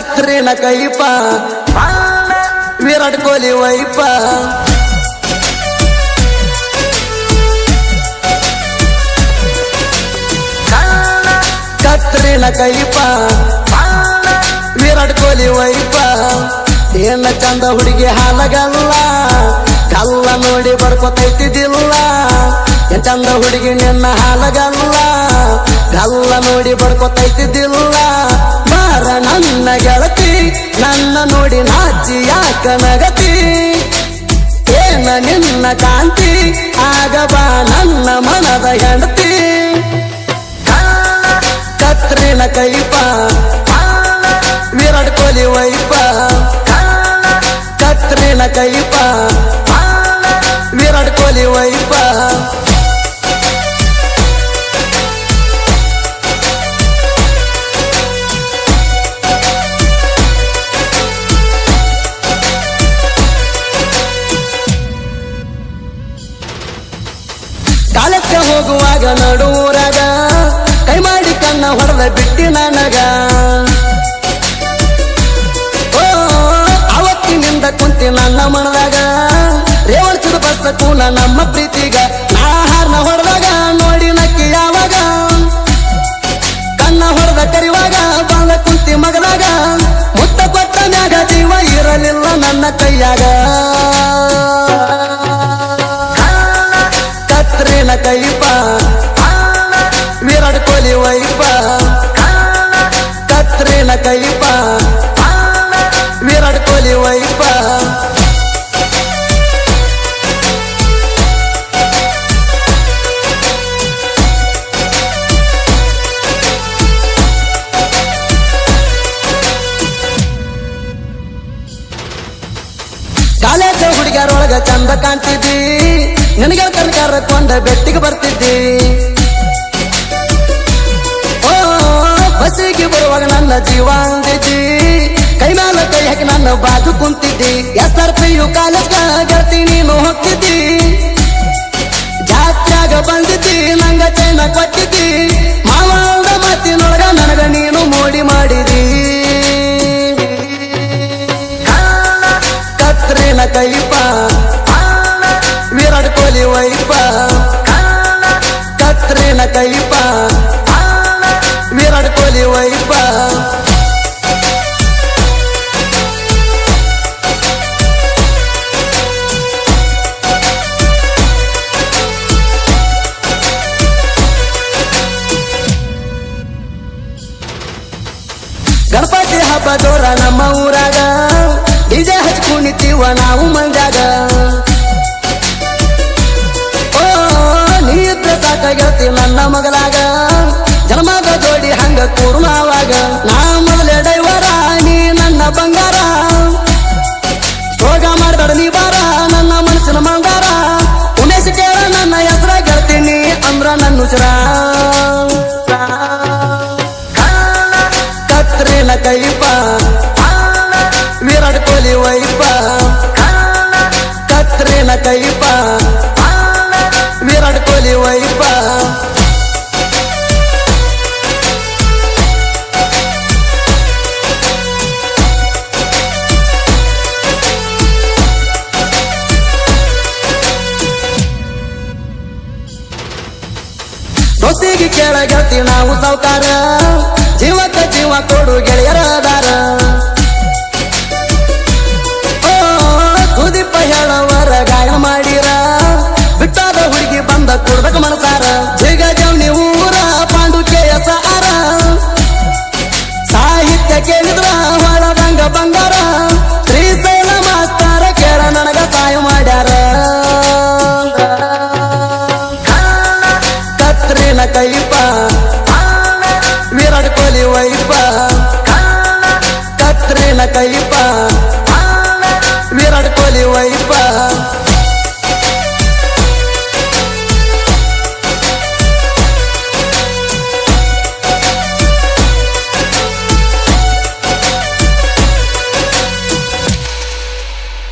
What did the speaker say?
ಕತ್ರಿನ ಕೈಪ ವಿರಾಟ್ ಕೊಹ್ಲಿ ವೈಪ. ಕತ್ರಿನ ಕೈಪ ವಿರಾಟ್ ಕೊಹ್ಲಿ ವೈಪ. ಏನ ಚಂದ ಹುಡುಗಿ ಹಾಲಗಲ್ಲ ಕಲ್ಲ ನೋಡಿ ಬರ್ಕೊತೈತಿದಿಲ್ಲ ಏನ್ ಚಂದ ಹುಡುಗಿ ನಿನ್ನ ಹಾಲಗಲ್ಲ ಕಲ್ಲ ನೋಡಿ ಬಡ್ಕೊತೈತಿದಿಲ್ಲ ಮಾರ ನನ್ನ ಯಾಕ ನಗತಿ ಏನ ನಿನ್ನ ಕಾಂತಿ ಆಗಬ ನನ್ನ ಮನದ ಹೆಂಡತಿ. ಕತ್ರಿನ ಕೈಪ ವಿರಾಟ್ ಕೊಹ್ಲಿ ವೈಪ. ಕತ್ರಿನ ಕೈಪ ವಿರಾಟ್ ಕೊಹ್ಲಿ ವೈಪ. ಹೋಗುವಾಗ ನಡುವರಾಗ ಕೈ ಮಾಡಿ ಕಣ್ಣ ಹೊಡೆದ ಬಿಟ್ಟಿ ನನಗ. ಓ ಅವತ್ತಿನಿಂದ ಕುಂತಿ ನನ್ನ ಮನದಾಗ. ರೇವಣಿಸಿದ ಬಸ್ಸ ಕೂನ ನಮ್ಮ ಪ್ರೀತಿಗ. ಆಹಾರನ ಹಾರ್ನ ಹೊಡೆದಾಗ, ನೋಡಿ ನಕ್ಕಿ ಯಾವಾಗ. ಕಣ್ಣ ಹೊಡೆದ ಕರಿವಾಗ ಬಂದ ಕುಂತಿ ಮಗದಾಗ. ಮುತ್ತ ಕೊಟ್ಟ ಮ್ಯಾಗ ಜೀವ ಇರಲಿಲ್ಲ ನನ್ನ ಕೈಯಾಗ. ಕತ್ರಿನ ಕೈಪ ವಿರಾಟ್ ಕೊಹ್ಲಿ ವೈಪ. ಕಾಲೇಜ ಹುಡುಗಿಯರೊಳಗ ಚಂದ ಕಾಣ್ತಿದ್ದಿ. ನಿನಗೆ ಕರ್ಕಾರ ಕೊಂಡ ಬೆಟ್ಟಿಗೆ ಬರ್ತಿದ್ದಿ. ನನ್ನ ಜೀವ ಅಂದಿದ್ದಿ ಕೈ ಮ್ಯಾಲ ಕೈ ಹಾಕಿ ನನ್ನ ಬಾಜು ಕುಂತಿದ್ದಿ. S R P U college ನೀನು ಹೋಗ್ತಿದ್ದಿ ಜಾತ್ಯಾಗ ಬಂದಿದ್ದಿ, ನಂಗ ಚೈನ ಕೊಟ್ಟಿದ್ದಿ. ಮಾವಾಂಗ ಮತ್ತಿ ನೋಡ ನನಗ ನೀನು ಮೋಡಿ ಮಾಡಿದಿ ಕತ್ರಿನ ಕೈಪ, ವಿರಾಟ್ ಕೊಹ್ಲಿ ವೈಪ. ಕತ್ರಿನ ಕೈಪ ವಿರಾಟ್ ಕೊಹ್ಲಿ ವೈಪ ಗಣಪತಿ ಹಬ್ಬ ದೋರ ನಮ್ಮ ಊರಾಗ. ಡಿಜೆ ಹಚ್ ಕುಣಿತೀವ ನಾವು ಮಂಜಾಗ ಓ, ನೀ ಇದ್ರೆ ಸಾಕ ನನ್ನ ಮಗಲಾಗ. ಹಂಗ ಕೂರ್ಮಾವಾಗ, ನಾ ಮೊದಲೇ ಡೈವರ ನೀ ನನ್ನ ಬಂಗಾರ. ಸೋಗ ಮಾಡ್ಬೇಡ ನೀ ಬಾರ, ನನ್ನ ಮನಸ್ಸಿನ ಮಂಗಾರ. ಉಮೇಶ್ ಕೇಳ, ನನ್ನ ಹೆಸರ ಗೆಳ್ತೀನಿ ಅಂದ್ರ ನನ್ನ ಉಸಿರ. ಕತ್ರಿನ ಕೈಪ ವಿರಾಟ್ ಕೊಹ್ಲಿ ವೈಪ. ಕತ್ರಿನ ಕೈಪ ದೋಸ್ತಿಗೆ ಕೇಳ ಗೆಳತಿ ನಾವು ಸಾವುಕಾರ. ಜೀವಕ್ಕ ಜೀವ ಕೊಡು ಗೆಳೆಯರದಾರ